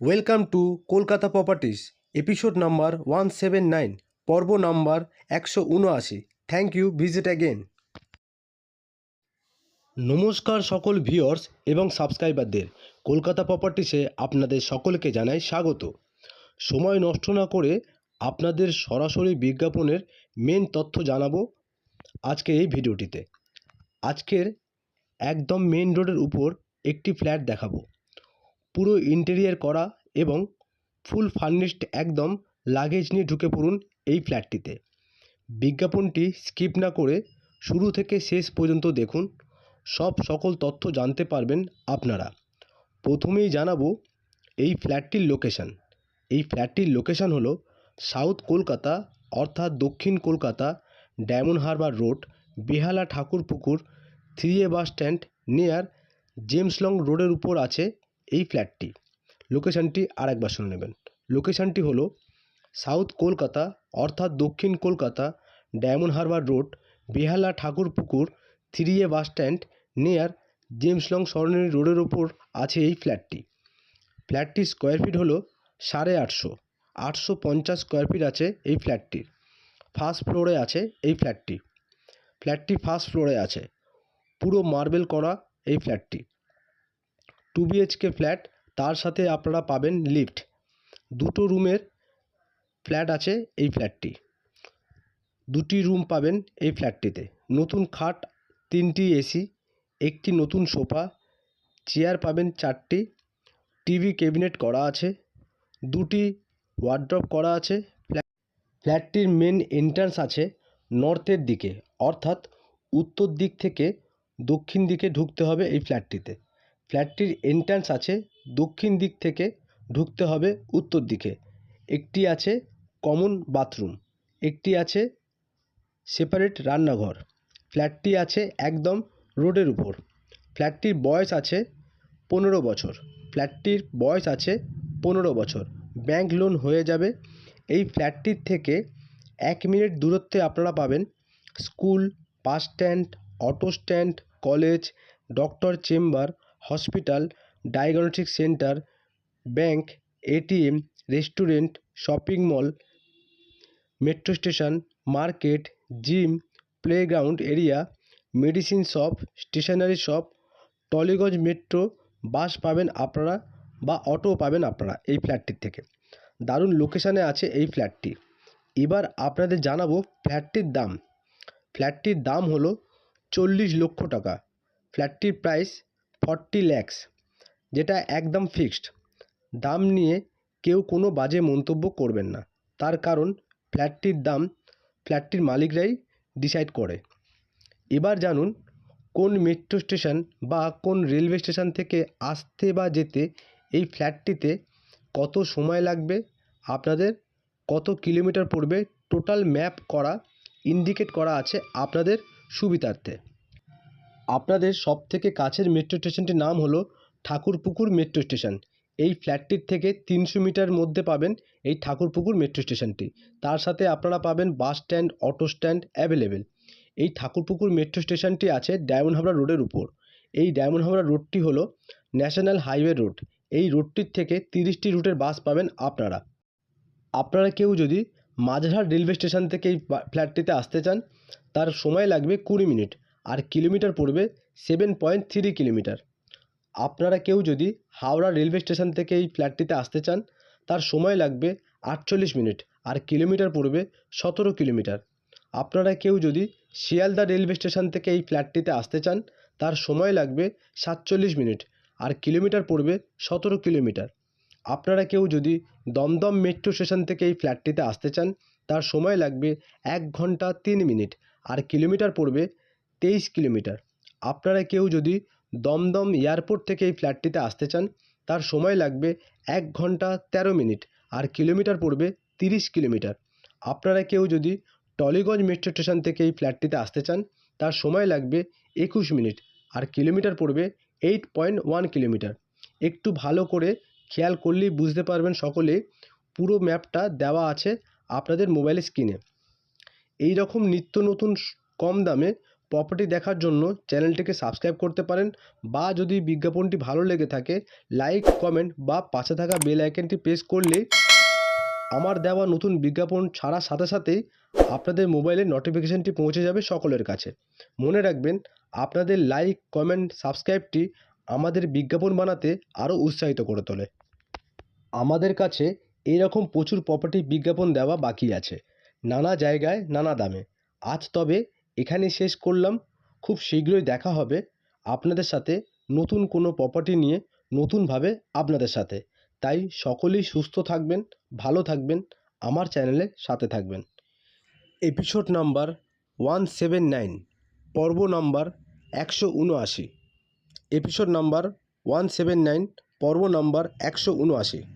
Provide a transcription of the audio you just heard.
Welcome to Kolkata properties episode number one seven nine পর্ব number একশো উনআশি। Thank you visit again নমস্কার সকল ভিউয়ার্স এবং সাবস্ক্রাইবারদের কলকাতা প্রপার্টিসে আপনাদের সকলকে জানাই স্বাগত। সময় নষ্ট না করে আপনাদের সরাসরি বিজ্ঞাপনের মেন তথ্য জানাব আজকে এই ভিডিওটিতে আজকের একদম মেন রোডের উপর একটি ফ্ল্যাট দেখাবো। পুরো ইন্টেরিয়ার করা এবং ফুল ফার্নিশড একদম লাগেজ নিয়ে ঢুকে পড়ুন এই ফ্ল্যাটটিতে বিজ্ঞাপনটি স্কিপ না করে শুরু থেকে শেষ পর্যন্ত দেখুন, সব সকল তথ্য জানতে পারবেন আপনারা। প্রথমেই জানাব এই ফ্ল্যাটটির লোকেশন এই ফ্ল্যাটটির লোকেশন হলো সাউথ কলকাতা, অর্থাৎ দক্ষিণ Kolkata, Diamond Harbour road, Behala Thakurpukur three A bus stand near James Long রোডের উপর আছে এই ফ্ল্যাটটি। লোকেশানটি আর একবার শুনে নেবেন। লোকেশানটি হলো সাউথ কলকাতা, অর্থাৎ দক্ষিণ Kolkata, Diamond Harbour road, Behala Thakurpukur three A bus stand, near James Long Sarani রোডের ওপর আছে এই ফ্ল্যাটটি। ফ্ল্যাটটির স্কোয়ার ফিট হলো সাড়ে আটশো। আটশো পঞ্চাশ স্কোয়ার ফিট আছে এই ফ্ল্যাটটির। ফার্স্ট ফ্লোরে আছে এই ফ্ল্যাটটি। ফ্ল্যাটটি ফার্স্ট ফ্লোরে আছে। পুরো মার্বেল করা এই ফ্ল্যাটটি। টু বিএইচকে ফ্ল্যাট তার সাথে আপনারা পাবেন লিফট দুটো রুমের ফ্ল্যাট আছে এই ফ্ল্যাটটি দুটি রুম পাবেন এই ফ্ল্যাটটিতে নতুন খাট, তিনটি এসি একটি নতুন সোফা চেয়ার পাবেন চারটি টিভি ক্যাবিনেট করা আছে, দুটি ওয়ার্ড্রপ করা আছে ফ্ল্যাট ফ্ল্যাটটির মেন এন্ট্রান্স আছে নর্থের দিকে। অর্থাৎ উত্তর দিক থেকে দক্ষিণ দিকে ঢুকতে হবে এই ফ্ল্যাটটিতে ফ্ল্যাটটির এন্ট্রান্স আছে দক্ষিণ দিক থেকে ঢুকতে হবে উত্তর দিকে। একটি আছে কমন বাথরুম, একটি আছে সেপারেট রান্নাঘর। ফ্ল্যাটটি আছে একদম রোডের উপর। ফ্ল্যাটটির বয়স আছে পনেরো বছর। ফ্ল্যাটটির বয়স আছে পনেরো বছর। ব্যাংক লোন হয়ে যাবে। এই ফ্ল্যাটটির থেকে এক মিনিট দূরত্বে আপনারা পাবেন school, bus stand, auto stand, college, doctor chamber hospital, diagnostic centre, bank, ATM, restaurant, shopping mall, metro station, market, gym, playground area, medicine shop, stationery shop, Tollygunge metro, bus পাবেন আপনারা বা অটো পাবেন আপনারা এই ফ্ল্যাটটির থেকে। দারুণ লোকেশানে আছে এই ফ্ল্যাটটি। এবার আপনাদের জানাব ফ্ল্যাটটির দাম। ফ্ল্যাটটির দাম হলো চল্লিশ লক্ষ টাকা। ফ্ল্যাটটির প্রাইস ফর্টি ল্যাক্স, যেটা একদম ফিক্সড। দাম নিয়ে কেউ কোনো বাজে মন্তব্য করবেন না। তার কারণ, ফ্ল্যাটটির দাম, ফ্ল্যাটটির মালিকরাই ডিসাইড করে। এবার জানুন, কোন মেট্রো স্টেশন বা কোন রেলওয়ে স্টেশন থেকে আসতে বা যেতে এই ফ্ল্যাটটিতে কত সময় লাগবে? আপনাদের কত কিলোমিটার পড়বে? টোটাল ম্যাপ করা ইন্ডিকেট করা আছে আপনাদের সুবিধার্থে। আপনাদের সবথেকে কাছের মেট্রো স্টেশনটির নাম হলো ঠাকুরপুকুর মেট্রো স্টেশন এই ফ্ল্যাটটির থেকে তিনশো মিটার মধ্যে পাবেন এই ঠাকুরপুকুর মেট্রো স্টেশনটি তার সাথে আপনারা পাবেন bus stand auto stand available এই ঠাকুরপুকুর মেট্রো স্টেশনটি আছে ডায়মন্ড হাবড়া রোডের উপর। এই ডায়মন্ড হাবড়া রোডটি হলো ন্যাশনাল হাইওয়ে রোড এই রোডটির থেকে তিরিশটি রুটের বাস পাবেন আপনারা। আপনারা কেউ যদি মাঝরহাট রেলওয়ে স্টেশন থেকে এই ফ্ল্যাটটিতে আসতে চান, তার সময় লাগবে কুড়ি মিনিট। আর কিলোমিটার পড়বে সেভেন পয়েন্ট থ্রি কিলোমিটার। আপনারা কেউ যদি হাওড়া রেলওয়ে স্টেশন থেকে এই ফ্ল্যাটটিতে আসতে চান, তার সময় লাগবে আটচল্লিশ মিনিট আর কিলোমিটার পড়বে সতেরো কিলোমিটার। আপনারা কেউ যদি শিয়ালদা রেলওয়ে স্টেশন থেকে এই ফ্ল্যাটটিতে আসতে চান, তার সময় লাগবে সাতচল্লিশ মিনিট আর কিলোমিটার পড়বে সতেরো কিলোমিটার। আপনারা কেউ যদি দমদম মেট্রো স্টেশন থেকে এই ফ্ল্যাটটিতে আসতে চান, তার সময় লাগবে এক ঘণ্টা তিন মিনিট আর কিলোমিটার পড়বে তেইশ কিলোমিটার। আপনারা কেউ যদি দমদম এয়ারপোর্ট থেকে এই ফ্ল্যাটটিতে আসতে চান, তার সময় লাগবে এক ঘণ্টা তেরো মিনিট আর কিলোমিটার পড়বে তিরিশ কিলোমিটার। আপনারা কেউ যদি টলিগঞ্জ মেট্রো স্টেশন থেকে এই ফ্ল্যাটটিতে আসতে চান, তার সময় লাগবে একুশ মিনিট আর কিলোমিটার পড়বে এইট পয়েন্ট ওয়ান কিলোমিটার। একটু ভালো করে খেয়াল করলেই বুঝতে পারবেন সকলে, পুরো ম্যাপটা দেওয়া আছে আপনাদের মোবাইলের স্ক্রিনে। এই রকম নিত্য নতুন কম দামে প্রপার্টি দেখার জন্য চ্যানেলটিকে সাবস্ক্রাইব করতে পারেন বা যদি বিজ্ঞাপনটি ভালো লেগে থাকে লাইক কমেন্ট বা পাশে থাকা বেল আইকনটি প্রেস করলে আমার দেওয়া নতুন বিজ্ঞাপন ছাড়ার সাথে সাথেই আপনাদের মোবাইলে নোটিফিকেশনটি পৌঁছে যাবে সকলের কাছে। মনে রাখবেন, আপনাদের লাইক কমেন্ট সাবস্ক্রাইবটি আমাদের বিজ্ঞাপন বানাতে আরও উৎসাহিত করে তোলে। আমাদের কাছে এইরকম প্রচুর প্রপার্টি বিজ্ঞাপন দেওয়া বাকি আছে। নানা জায়গায়, নানা দামে। আজ তবে এখানেই শেষ করলাম। খুব শীঘ্রই দেখা হবে আপনাদের সাথে নতুন কোনো প্রপার্টি নিয়ে নতুনভাবে আপনাদের সাথে। তাই সকলেই সুস্থ থাকবেন, ভালো থাকবেন, আমার চ্যানেলের সাথে থাকবেন। Episode number one seven nine পর্ব নাম্বার একশো উনআশি। Episode number one seven nine পর্ব নাম্বার একশো উনআশি।